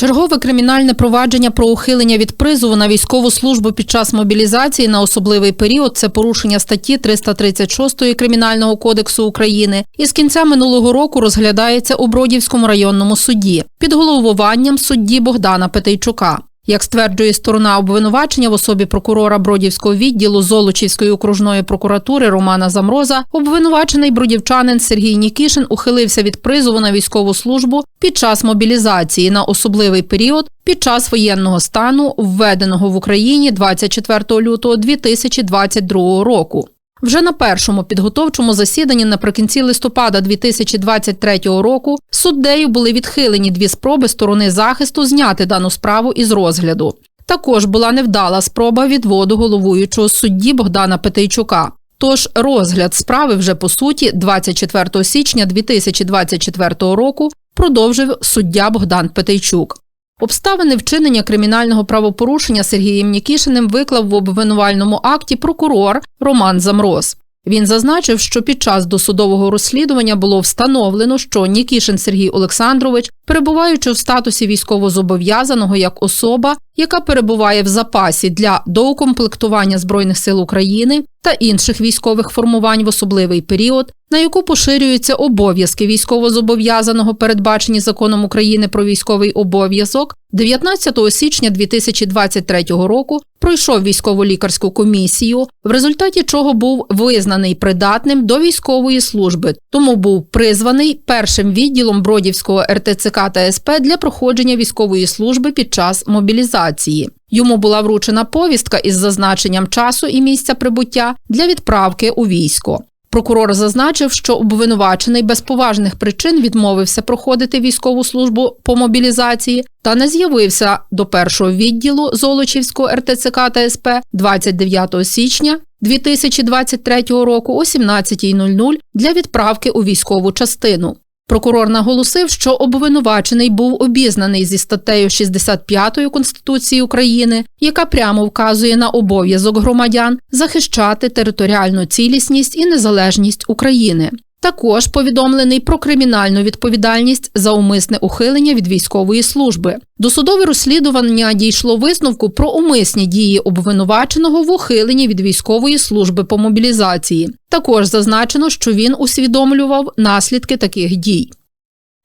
Чергове кримінальне провадження про ухилення від призову на військову службу під час мобілізації на особливий період це порушення статті 336 Кримінального кодексу України і з кінця минулого року розглядається у Бродівському районному суді під головуванням судді Богдана Петейчука. Як стверджує сторона обвинувачення в особі прокурора Бродівського відділу Золочівської окружної прокуратури Романа Замроза, обвинувачений бродівчанин Сергій Нікішин ухилився від призову на військову службу під час мобілізації на особливий період під час воєнного стану, введеного в Україні 24 лютого 2022 року. Вже на першому підготовчому засіданні наприкінці листопада 2023 року суддею були відхилені дві спроби сторони захисту зняти дану справу із розгляду. Також була невдала спроба відводу головуючого судді Богдана Петейчука. Тож розгляд справи вже по суті 24 січня 2024 року продовжив суддя Богдан Петейчук. Обставини вчинення кримінального правопорушення Сергієм Нікішиним виклав в обвинувальному акті прокурор Роман Замроз. Він зазначив, що під час досудового розслідування було встановлено, що Нікішин Сергій Олександрович, перебуваючи в статусі військовозобов'язаного як особа, яка перебуває в запасі для доукомплектування збройних сил України та інших військових формувань в особливий період, на яку поширюються обов'язки військовозобов'язаного, передбачені законом України про військовий обов'язок, 19 січня 2023 року пройшов військово-лікарську комісію, в результаті чого був визнаний придатним до військової служби, тому був призваний першим відділом Бродівського РТЦК та СП для проходження військової служби під час мобілізації. Йому була вручена повістка із зазначенням часу і місця прибуття для відправки у військо. Прокурор зазначив, що обвинувачений без поважних причин відмовився проходити військову службу по мобілізації та не з'явився до першого відділу Золочівського РТЦК та СП 29 січня 2023 року о 17.00 для відправки у військову частину. Прокурор наголосив, що обвинувачений був обізнаний зі статтею 65 Конституції України, яка прямо вказує на обов'язок громадян захищати територіальну цілісність і незалежність України. Також повідомлений про кримінальну відповідальність за умисне ухилення від військової служби. Досудове розслідування дійшло висновку про умисні дії обвинуваченого в ухиленні від військової служби по мобілізації. Також зазначено, що він усвідомлював наслідки таких дій.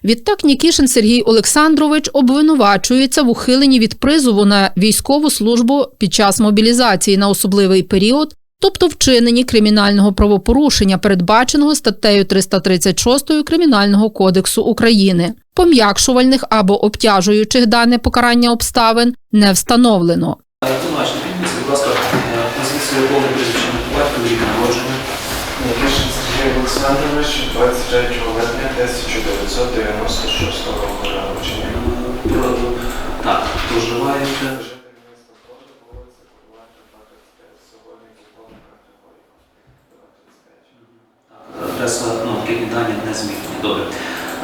Відтак Нікішин Сергій Олександрович обвинувачується в ухиленні від призову на військову службу під час мобілізації на особливий період тобто вчиненні кримінального правопорушення, передбаченого статтею 336 Кримінального кодексу України. Пом'якшувальних або обтяжуючих дане покарання обставин не встановлено. Будь ласка, Олександрович, 23 липня 1996 року народження. Так, проживаєте. Житель міста Броди, вулиця Курванка, 25, сьогодні Киповна категорія. Адреса, ну, такі дані не змінені. Добре.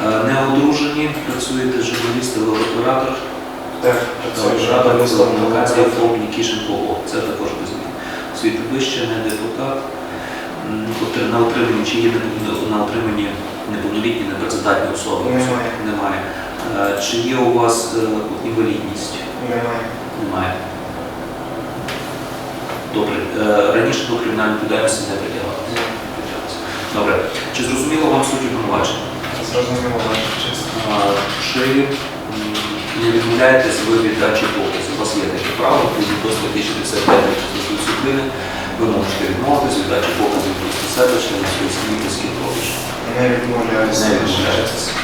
Е, Не одружені, працюєте журналіст, телеоператор. Так, працюю Рада журналістом комунікація на ФОП Нікішин ПО. Це також без змін. Освіти вище, не депутат. М, отри- На отриманні, чи є на отриманні неповнолітні, непрацездатні особи? Немає. Немає. Е, Чи є у вас е, інвалідність? Немає. Немає. Добре. Е, Раніше до кримінальної відповідальності не притягалися? Добре. Чи зрозуміло вам суть обвинувачення? Зрозуміло, честь. Чи не відмовляєтесь ви від дачі? У вас є таке право, до статті 65 Конституції України, ви можете відмовитись від дачі показів просто себе, члени своєї сім'ї, родичів. Не відмовляюся. Не.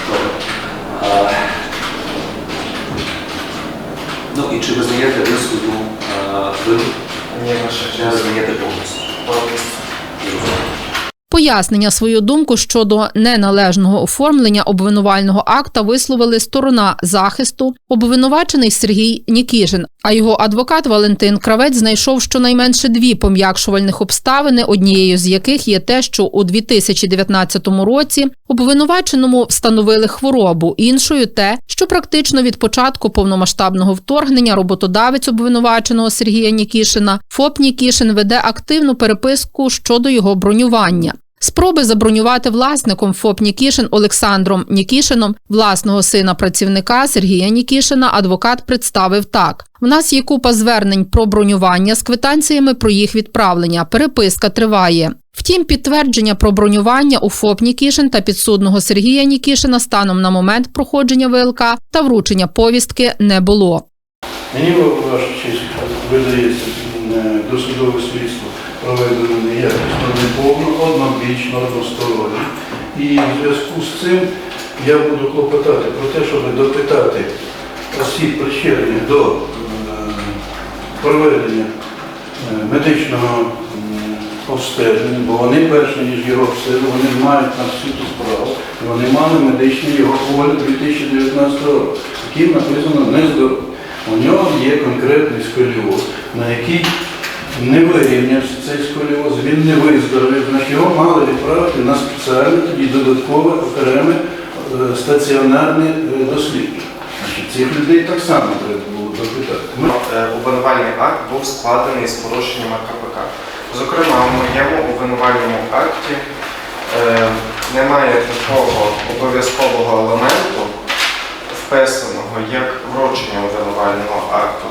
Добре. А, Ну і чи визнаєте ви свою вину? Ні, ваша Чи честь. визнаєте повністю? Повністю. Пояснення свою думку щодо неналежного оформлення обвинувального акта висловили сторона захисту, обвинувачений Сергій Нікішин, а його адвокат Валентин Кравець знайшов щонайменше дві пом'якшувальних обставини, однією з яких є те, що у 2019 році обвинуваченому встановили хворобу, іншою те, що практично від початку повномасштабного вторгнення роботодавець обвинуваченого Сергія Нікішина ФОП Нікішин веде активну переписку щодо його бронювання. Спроби забронювати власником ФОП Нікішин Олександром Нікішином власного сина працівника Сергія Нікішина адвокат представив так: в нас є купа звернень про бронювання з квитанціями про їх відправлення. Переписка триває. Втім, підтвердження про бронювання у ФОП Нікішин та підсудного Сергія Нікішина станом на момент проходження ВЛК та вручення повістки не було. Мені ваша честь видається е, досудове слідство проведено неякісно, неповно, однобічно, односторонньо. І в зв'язку з цим я буду клопотати про те, щоб допитати осіб причетних до е, проведення е, медичного обстеження, бо вони перше, ніж його обстежили, вони мають на всю ту справу, вони мали медичний його огляд 2019 року, яким написано нездоровий. У нього є конкретний сколіоз, на який не вирівнявся цей сколіоз, він не виздоровів, значить його мали відправити на спеціальне тоді додаткове окреме е, стаціонарне е, дослідження. Значить, цих людей так само треба було допитати. Ми Е, Обвинувальний акт був складений з порушенням КПК. Зокрема, в моєму обвинувальному акті е, немає такого обов'язкового елементу, вписаного як вручення обвинувального акту.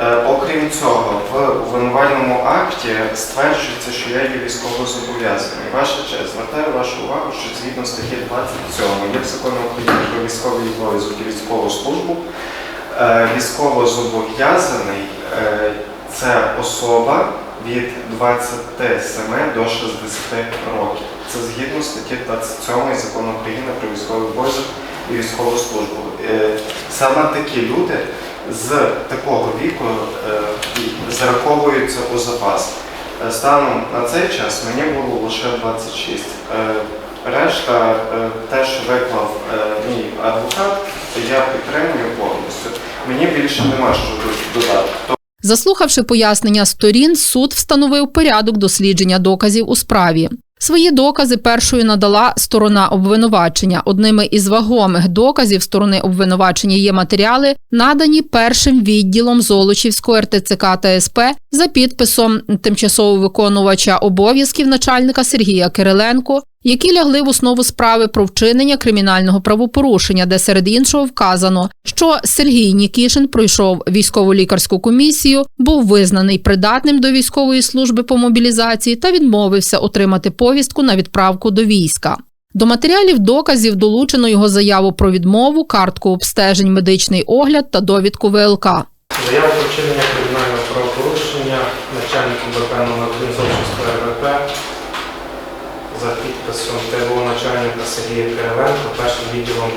Е, Окрім цього, в обвинувальному акті стверджується, що я є військовозобов'язаний. Ваша честь, звертаю вашу увагу, що згідно статті 27 є закону України про військовий обов'язок і військову службу, Е, військовозобов'язаний е, це особа від 27 до 60 років. Це згідно статті 27 закону України про військовий обов'язок і військову службу. Е, Саме такі люди з такого віку е, зараховуються у запас. Е, Станом на цей час мені було лише 26. Е, Решта, те, що виклав мій адвокат, я підтримую повністю. Мені більше нема що додати. Заслухавши пояснення сторін, суд встановив порядок дослідження доказів у справі. Свої докази першою надала сторона обвинувачення. Одними із вагомих доказів сторони обвинувачення є матеріали, надані першим відділом Золочівського РТЦК та СП за підписом тимчасово виконувача обов'язків начальника Сергія Кириленко, які лягли в основу справи про вчинення кримінального правопорушення, де серед іншого вказано, що Сергій Нікішин пройшов військово-лікарську комісію, був визнаний придатним до військової служби по мобілізації та відмовився отримати повістку на відправку до війська. До матеріалів доказів долучено його заяву про відмову, картку обстежень, медичний огляд та довідку ВЛК. Заяву про вчинення кримінального правопорушення начальником ВП номер 1 Зовчівського РВП за підписом ТВО начальника Сергія Кириленко, першим відділом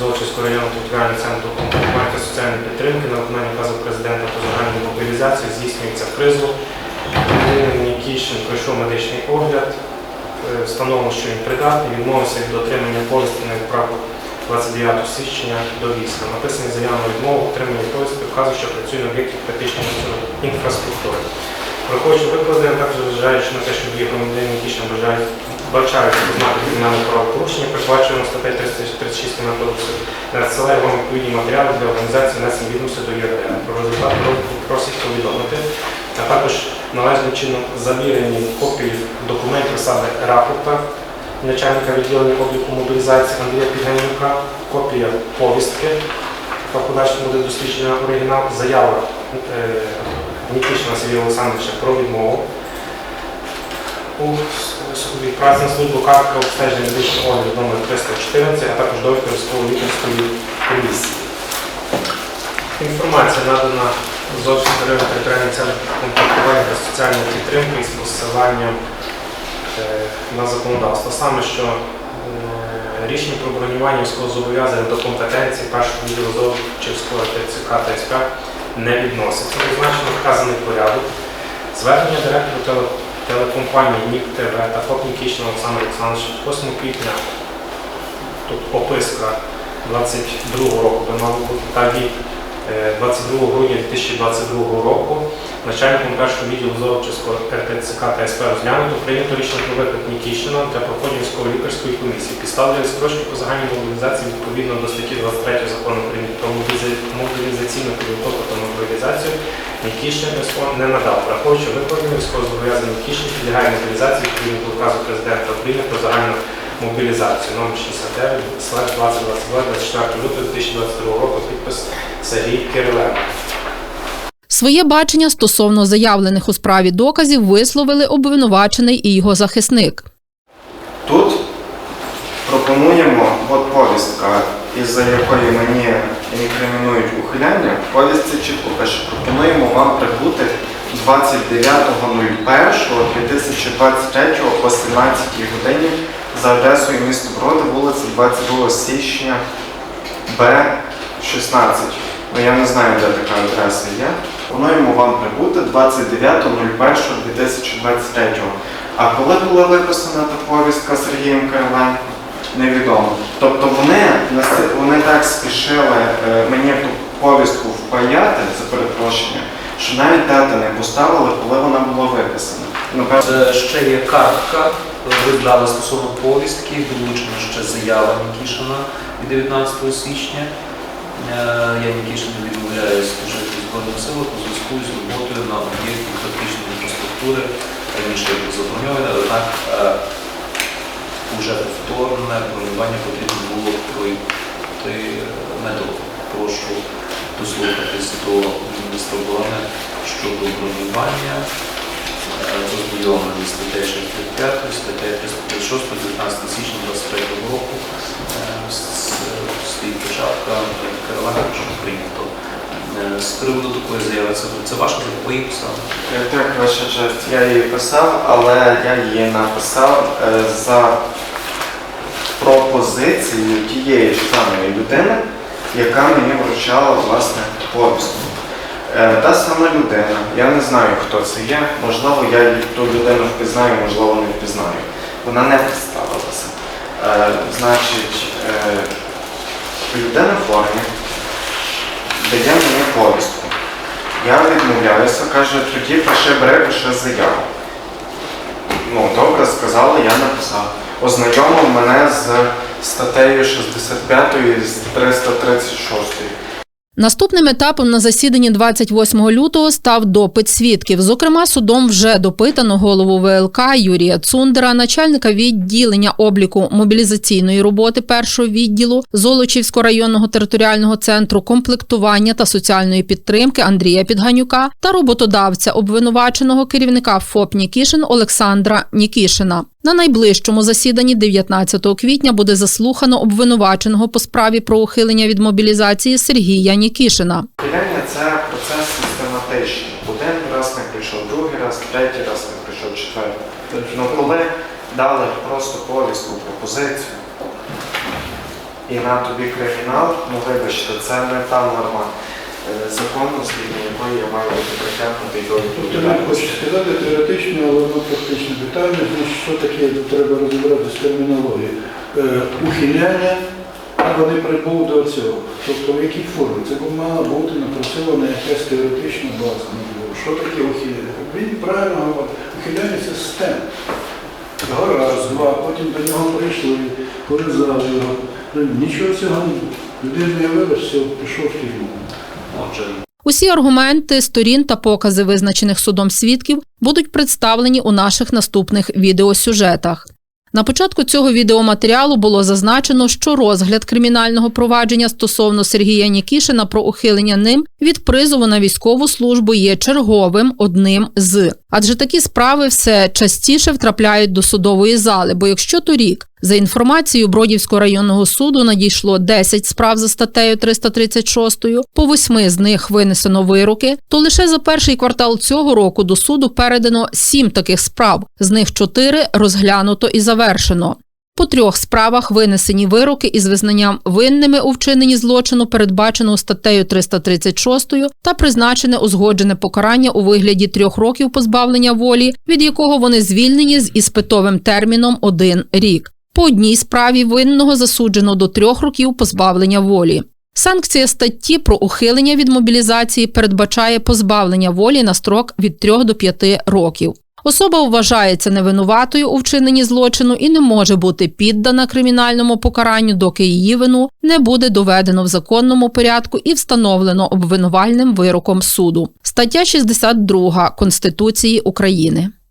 Зовчівського району територіального центру комплектування соціальної підтримки на виконання наказу президента про загальну мобілізацію здійснюється призов. Нікішин пройшов медичний огляд, е, встановлено, що він придатний, відмовився від отримання повістки на відправку 29 січня до війська. Написані заяви відмову отримання повістки вказує, що працює на об'єкті критичної інфраструктури. Враховуючи викладення, також зважаючи на те, що дії громадяни Нікішин бажають бачають ознаки кримінального правопорушення, передбачено статтею 336 Кримінального кодексу, надсилає вам відповідні матеріали для організації внесення відомості до ЄРДР. Про результат просить повідомити, а також належним чином завірені копії документів саме рапорта начальника відділення обліку мобілізації Андрія Підганюка, копія повістки, по подальшому буде дослідження оригінал, заява е, Нікішина Сергія Олександровича про відмову. У відправці на службу картка обстеження медичного огляду номер 314, а також довідка військової лікарської комісії. Інформація надана зовсім районний територіальний центр комплектування та соціальної підтримки із посиланням е, на законодавство. Саме що е, рішення про бронювання військового зобов'язання до компетенції першого відділу Зовчівського ТЦК та СП не відноситься. Зазначено вказаний порядок. Звернення директора теле- телекомпанії НІК ТВ та ФОП Нікішина Олександра Олександровича 8 квітня тобто описка 22 року, до нового та від 22 грудня 2022 року начальником першого відділу Золочівського РТЦК та СП розглянуто прийнято рішення про виклик Нікіщина для проходження військово-лікарської комісії. Підставлює строчки по загальній мобілізації відповідно до статті 23 закону України про мобілізаційну підготовку та мобілізацію Нікіщин не надав, враховуючи викладення військовозобов'язаний Нікіщин підлягає мобілізації відповідно до указу президента України про загальну мобілізацію номер 69 слайд 2022 24 лютого 2022 року підпис Сергій Кириленко. Своє бачення стосовно заявлених у справі доказів висловили обвинувачений і його захисник. Тут пропонуємо, от повістка, із-за якої мені інкримінують ухиляння, повістці чітко пише, пропонуємо вам прибути 29.01.2023 о 17 годині за адресою місто Броди, вулиця 22 січня, Б16. Ну я не знаю, де така адреса є. Пропонуємо вам прибути 29.01.2023. А коли була виписана та повістка Сергієм Кириленко, невідомо. Тобто вони, вони так спішили е, мені ту повістку впаяти за перепрошення, що навіть дати не поставили, коли вона була виписана. Напевно, Це ще є картка, ви дали стосовно повістки, долучена ще заява Нікішина від 19 січня. Е, Я Нікішин відмовляюсь служити Збройних силах у зв'язку з роботою на об'єкті критичної інфраструктури, раніше як заброньоване, але так е, уже повторне бронювання потрібно було пройти недовго. Прошу дослухатись до міністра оборони щодо бронювання ознайомлені статтею 65, статтею 356, 19 січня 23 року. С- Стоїть початка що прийнято. Е, З приводу такої заяви, це, це ваша заява, ви її писали? Е, Так, ваша честь, я її писав, але я її написав е, за пропозицією тієї ж самої людини, яка мені вручала власне повістку. Та сама людина, я не знаю, хто це є, можливо, я ту людину впізнаю, можливо, не впізнаю. Вона не представилася. Значить, людина в формі дає мені повістку. Я відмовляюся, каже, тоді пиши бери, пиши заяву. Ну, добре, сказали, я написав. Ознайомив мене з статтею 65 з 336. Наступним етапом на засіданні 28 лютого став допит свідків. Зокрема, судом вже допитано голову ВЛК Юрія Цундера, начальника відділення обліку мобілізаційної роботи першого відділу Золочівського районного територіального центру комплектування та соціальної підтримки Андрія Підганюка та роботодавця обвинуваченого керівника ФОП Нікішин Олександра Нікішина. На найближчому засіданні 19 квітня буде заслухано обвинуваченого по справі про ухилення від мобілізації Сергія Нікішина. Ухиляння це процес систематичний. Один раз не прийшов, другий раз, третій раз не прийшов, четвертий. Ну коли дали просто повістку, пропозицію, і на тобі кримінал, ну вибачте, це не та норма е, закону, згідно якої я маю бути притягнутий до Тобто не хочу сказати теоретично, але воно практичне питання, значить, що таке, треба розібратися з термінологією. Е, ухиляння або не прибув до цього. Тобто в якій формі? Це б мала бути напрацьована якась теоретична база. Що таке ухиляння? Він правильно говорить, ухиляння це. Його раз, два, потім до нього прийшли, пов'язали його. Ну, Нічого цього не було. Людина явилася, пішов в тюрму. Усі аргументи сторін та покази визначених судом свідків будуть представлені у наших наступних відеосюжетах. На початку цього відеоматеріалу було зазначено, що розгляд кримінального провадження стосовно Сергія Нікішина про ухилення ним від призову на військову службу є черговим одним з. Адже такі справи все частіше втрапляють до судової зали. Бо якщо торік, за інформацією Бродівського районного суду, надійшло 10 справ за статтею 336, по восьми з них винесено вироки, то лише за перший квартал цього року до суду передано 7 таких справ, з них 4 розглянуто і завершено. По трьох справах винесені вироки із визнанням винними у вчиненні злочину, передбаченого статтею 336, та призначене узгоджене покарання у вигляді трьох років позбавлення волі, від якого вони звільнені з іспитовим терміном один рік. По одній справі винного засуджено до трьох років позбавлення волі. Санкція статті про ухилення від мобілізації передбачає позбавлення волі на строк від 3 до 5 років. Особа вважається невинуватою у вчиненні злочину і не може бути піддана кримінальному покаранню, доки її вину не буде доведено в законному порядку і встановлено обвинувальним вироком суду. Стаття 62 Конституції України.